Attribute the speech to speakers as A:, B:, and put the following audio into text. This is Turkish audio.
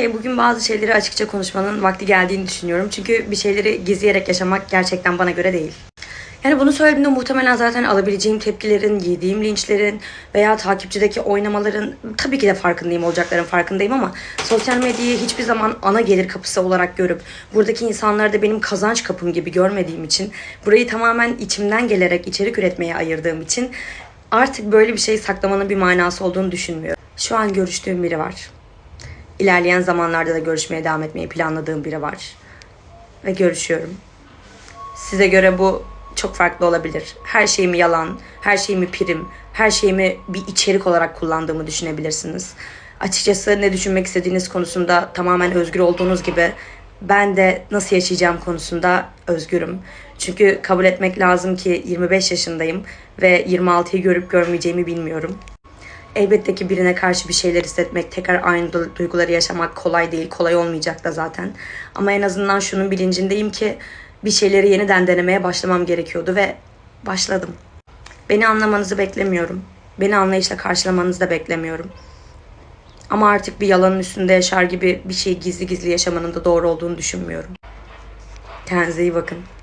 A: Okey bugün bazı şeyleri açıkça konuşmanın vakti geldiğini düşünüyorum. Çünkü bir şeyleri gizleyerek yaşamak gerçekten bana göre değil. Yani bunu söylediğimde muhtemelen zaten alabileceğim tepkilerin, yediğim linçlerin veya takipçideki oynamaların tabii ki de farkındayım olacakların farkındayım ama sosyal medyayı hiçbir zaman ana gelir kapısı olarak görüp buradaki insanları da benim kazanç kapım gibi görmediğim için burayı tamamen içimden gelerek içerik üretmeye ayırdığım için artık böyle bir şey saklamanın bir manası olduğunu düşünmüyorum. Şu an görüştüğüm biri var. İlerleyen zamanlarda da görüşmeye devam etmeyi planladığım biri var. Ve görüşüyorum. Size göre bu çok farklı olabilir. Her şeyimi yalan, her şeyimi prim, her şeyimi bir içerik olarak kullandığımı düşünebilirsiniz. Açıkçası ne düşünmek istediğiniz konusunda tamamen özgür olduğunuz gibi ben de nasıl yaşayacağım konusunda özgürüm. Çünkü kabul etmek lazım ki 25 yaşındayım ve 26'yı görüp görmeyeceğimi bilmiyorum. Elbette ki birine karşı bir şeyler hissetmek, tekrar aynı du- duyguları yaşamak kolay değil. Kolay olmayacak da zaten. Ama en azından şunun bilincindeyim ki bir şeyleri yeniden denemeye başlamam gerekiyordu ve başladım. Beni anlamanızı beklemiyorum. Beni anlayışla karşılamanızı da beklemiyorum. Ama artık bir yalanın üstünde yaşar gibi bir şeyi gizli gizli yaşamanın da doğru olduğunu düşünmüyorum. Kendinize iyi bakın.